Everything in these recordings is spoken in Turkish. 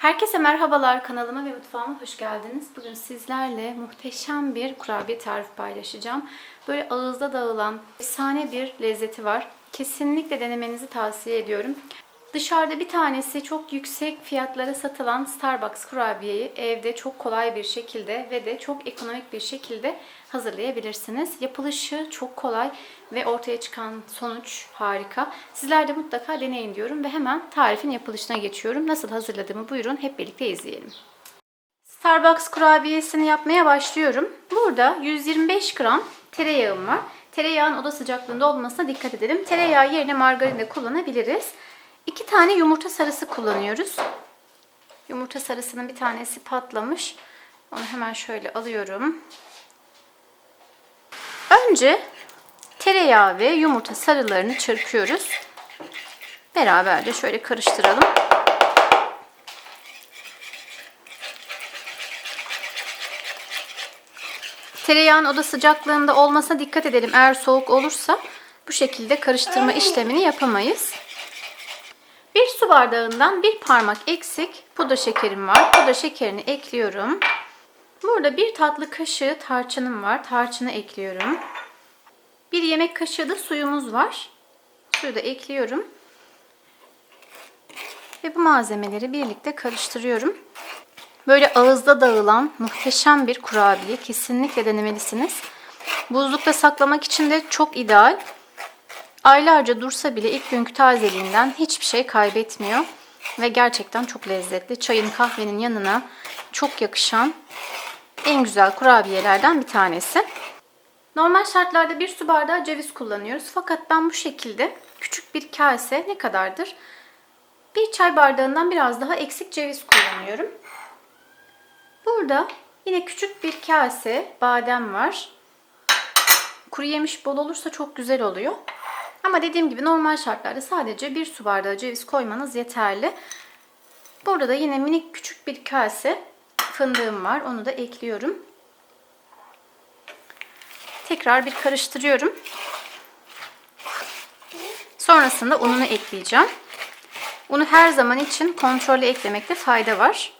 Herkese merhabalar kanalıma ve mutfağıma hoş geldiniz. Bugün sizlerle muhteşem bir kurabiye tarifi paylaşacağım. Böyle ağızda dağılan efsane bir lezzeti var. Kesinlikle denemenizi tavsiye ediyorum. Dışarıda bir tanesi çok yüksek fiyatlara satılan Starbucks kurabiyeyi evde çok kolay bir şekilde ve de çok ekonomik bir şekilde hazırlayabilirsiniz. Yapılışı çok kolay ve ortaya çıkan sonuç harika. Sizler de mutlaka deneyin diyorum ve hemen tarifin yapılışına geçiyorum. Nasıl hazırladığımı buyurun hep birlikte izleyelim. Starbucks kurabiyesini yapmaya başlıyorum. Burada 125 gram tereyağım var. Tereyağın oda sıcaklığında olmasına dikkat edelim. Tereyağı yerine margarin de kullanabiliriz. İki tane yumurta sarısı kullanıyoruz. Yumurta sarısının bir tanesi patlamış. Onu hemen şöyle alıyorum. Önce tereyağı ve yumurta sarılarını çırpıyoruz. Beraberce şöyle karıştıralım. Tereyağın oda sıcaklığında olmasına dikkat edelim. Eğer soğuk olursa bu şekilde karıştırma işlemini yapamayız. Bir su bardağından bir parmak eksik pudra şekerim var. Pudra şekerini ekliyorum. Burada bir tatlı kaşığı tarçınım var. Tarçını ekliyorum. Bir yemek kaşığı da suyumuz var. Suyu da ekliyorum. Ve bu malzemeleri birlikte karıştırıyorum. Böyle ağızda dağılan muhteşem bir kurabiye. Kesinlikle denemelisiniz. Buzlukta saklamak için de çok ideal. Aylarca dursa bile ilk günkü tazeliğinden hiçbir şey kaybetmiyor. Ve gerçekten çok lezzetli. Çayın kahvenin yanına çok yakışan en güzel kurabiyelerden bir tanesi. Normal şartlarda bir su bardağı ceviz kullanıyoruz. Fakat ben bu şekilde küçük bir kase ne kadardır? Bir çay bardağından biraz daha eksik ceviz kullanıyorum. Burada yine küçük bir kase badem var. Kuru yemiş bol olursa çok güzel oluyor. Ama dediğim gibi normal şartlarda sadece bir su bardağı ceviz koymanız yeterli. Burada da yine minik küçük bir kase fındığım var. Onu da ekliyorum. Tekrar bir karıştırıyorum. Sonrasında ununu ekleyeceğim. Unu her zaman için kontrollü eklemekte fayda var.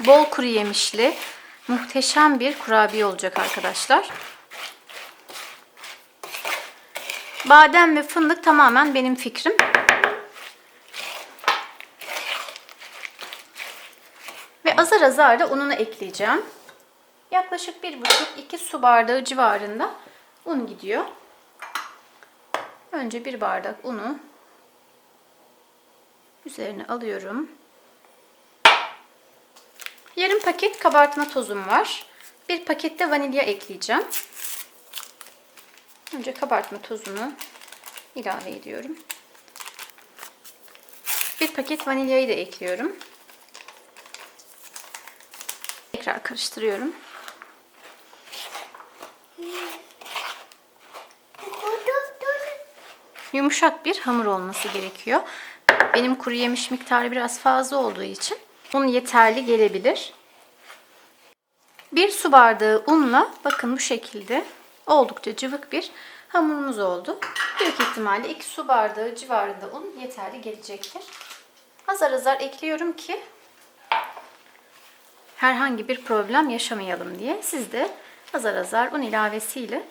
Bol kuru yemişli muhteşem bir kurabiye olacak arkadaşlar. Badem ve fındık tamamen benim fikrim. Ve azar azar da ununu ekleyeceğim. Yaklaşık 1,5-2 su bardağı civarında un gidiyor. Önce bir bardak unu üzerine alıyorum. Yarım paket kabartma tozum var. Bir pakette vanilya ekleyeceğim. Önce kabartma tozunu ilave ediyorum. Bir paket vanilyayı da ekliyorum. Tekrar karıştırıyorum. Yumuşak bir hamur olması gerekiyor. Benim kuru yemiş miktarı biraz fazla olduğu için un yeterli gelebilir. Bir su bardağı unla bakın bu şekilde oldukça cıvık bir hamurumuz oldu. Büyük ihtimalle 2 su bardağı civarında un yeterli gelecektir. Azar azar ekliyorum ki herhangi bir problem yaşamayalım diye. Siz de azar azar un ilavesiyle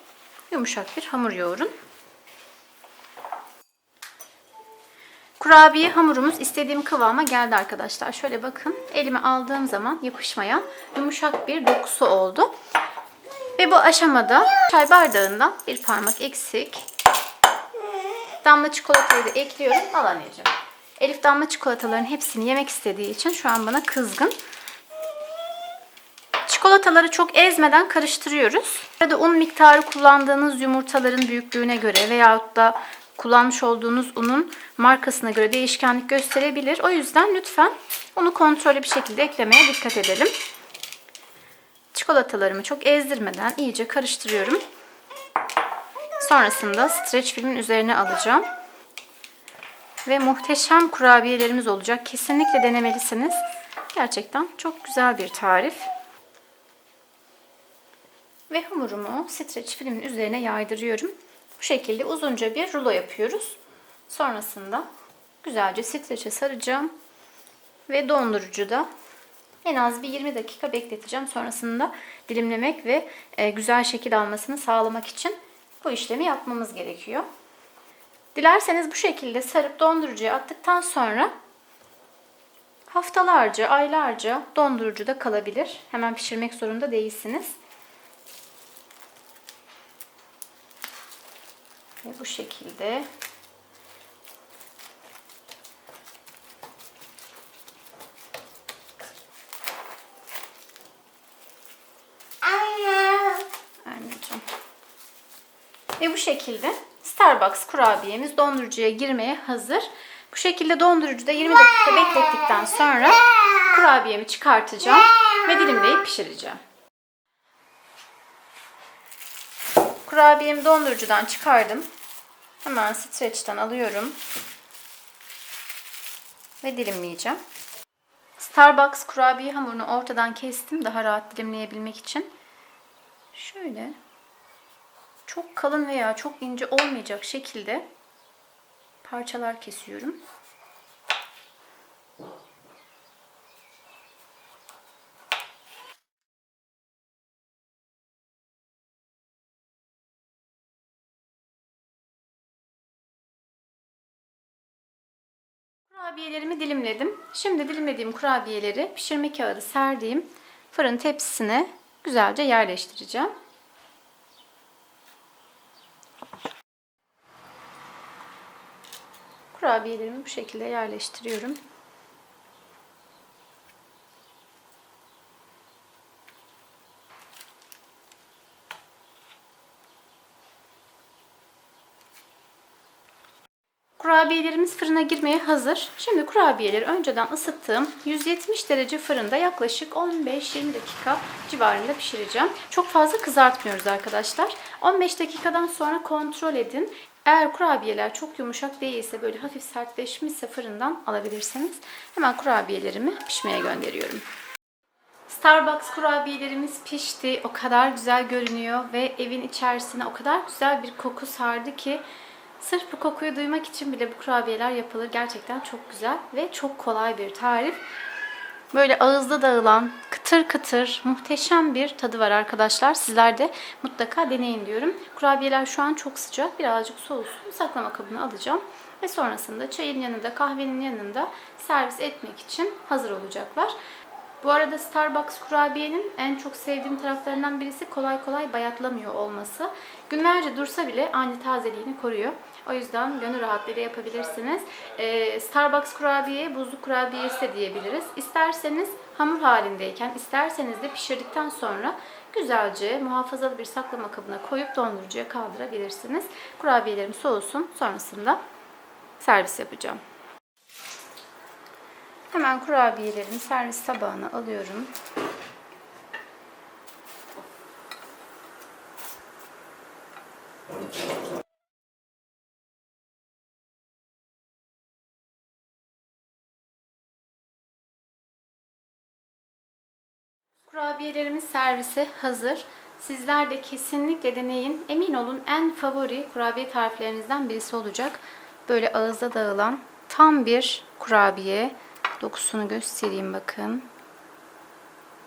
yumuşak bir hamur yoğurun. Kurabiye hamurumuz istediğim kıvama geldi arkadaşlar. Şöyle bakın elime aldığım zaman yapışmayan yumuşak bir dokusu oldu. Ve bu aşamada çay bardağından bir parmak eksik. Damla çikolatayı da ekliyorum. Al anneciğim. Elif damla çikolataların hepsini yemek istediği için şu an bana kızgın. Çikolataları çok ezmeden karıştırıyoruz. Burada un miktarı kullandığınız yumurtaların büyüklüğüne göre veyahut da kullanmış olduğunuz unun markasına göre değişkenlik gösterebilir. O yüzden lütfen unu kontrollü bir şekilde eklemeye dikkat edelim. Çikolatalarımı çok ezdirmeden iyice karıştırıyorum. Sonrasında streç filmin üzerine alacağım. Ve muhteşem kurabiyelerimiz olacak. Kesinlikle denemelisiniz. Gerçekten çok güzel bir tarif. Ve hamurumu streç filmin üzerine yaydırıyorum. Bu şekilde uzunca bir rulo yapıyoruz. Sonrasında güzelce streçe saracağım. ve dondurucuda en az bir 20 dakika bekleteceğim. Sonrasında dilimlemek ve e, güzel şekil almasını sağlamak için bu işlemi yapmamız gerekiyor. Dilerseniz bu şekilde sarıp dondurucuya attıktan sonra haftalarca, aylarca dondurucuda kalabilir. Hemen pişirmek zorunda değilsiniz. Ve bu şekilde Anneciğim. Ve bu şekilde Starbucks kurabiyemiz dondurucuya girmeye hazır. Bu şekilde dondurucuda 20 dakika beklettikten sonra kurabiyemi çıkartacağım ve dilimleyip pişireceğim. Kurabiyemi dondurucudan çıkardım. Hemen streçten alıyorum. Ve dilimleyeceğim. Starbucks kurabiye hamurunu ortadan kestim daha rahat dilimleyebilmek için. Şöyle çok kalın veya çok ince olmayacak şekilde parçalar kesiyorum. Kurabiyelerimi dilimledim. Şimdi dilimlediğim kurabiyeleri pişirme kağıdı serdiğim fırın tepsisine güzelce yerleştireceğim. Kurabiyelerimi bu şekilde yerleştiriyorum. Kurabiyelerimiz fırına girmeye hazır. Şimdi kurabiyeleri önceden ısıttığım 170 derece fırında yaklaşık 15-20 dakika civarında pişireceğim. Çok fazla kızartmıyoruz arkadaşlar. 15 dakikadan sonra kontrol edin. Eğer kurabiyeler çok yumuşak değilse böyle hafif sertleşmişse fırından alabilirsiniz. Hemen kurabiyelerimi pişmeye gönderiyorum. Starbucks kurabiyelerimiz pişti. O kadar güzel görünüyor ve evin içerisine o kadar güzel bir koku sardı ki sırf bu kokuyu duymak için bile bu kurabiyeler yapılır. Gerçekten çok güzel ve çok kolay bir tarif. Böyle ağızda dağılan kıtır kıtır muhteşem bir tadı var arkadaşlar. Sizler de mutlaka deneyin diyorum. Kurabiyeler şu an çok sıcak. Birazcık soğusun. Saklama kabına alacağım. Ve sonrasında çayın yanında, kahvenin yanında servis etmek için hazır olacaklar. Bu arada Starbucks kurabiyenin en çok sevdiğim taraflarından birisi kolay kolay bayatlamıyor olması. Günlerce dursa bile aynı tazeliğini koruyor. O yüzden gönül rahatlığıyla yapabilirsiniz. Ee, Starbucks kurabiye buzlu kurabiyesi de diyebiliriz. İsterseniz hamur halindeyken, isterseniz de pişirdikten sonra güzelce muhafazalı bir saklama kabına koyup dondurucuya kaldırabilirsiniz. Kurabiyelerim soğusun. Sonrasında servis yapacağım. Hemen kurabiyelerimi servis tabağına alıyorum. Kurabiyelerimiz servise hazır. Sizler de kesinlikle deneyin. Emin olun en favori kurabiye tariflerinizden birisi olacak. Böyle ağızda dağılan tam bir kurabiye. Dokusunu göstereyim bakın.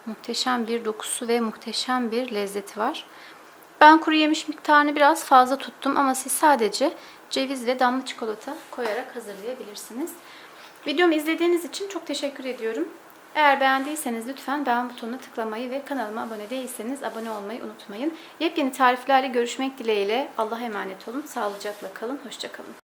Muhteşem bir dokusu ve muhteşem bir lezzeti var. Ben kuru yemiş miktarını biraz fazla tuttum ama siz sadece ceviz ve damla çikolata koyarak hazırlayabilirsiniz. Videomu izlediğiniz için çok teşekkür ediyorum. Eğer beğendiyseniz lütfen beğen butonuna tıklamayı ve kanalıma abone değilseniz abone olmayı unutmayın. Yepyeni tariflerle görüşmek dileğiyle. Allah'a emanet olun. Sağlıcakla kalın. Hoşçakalın.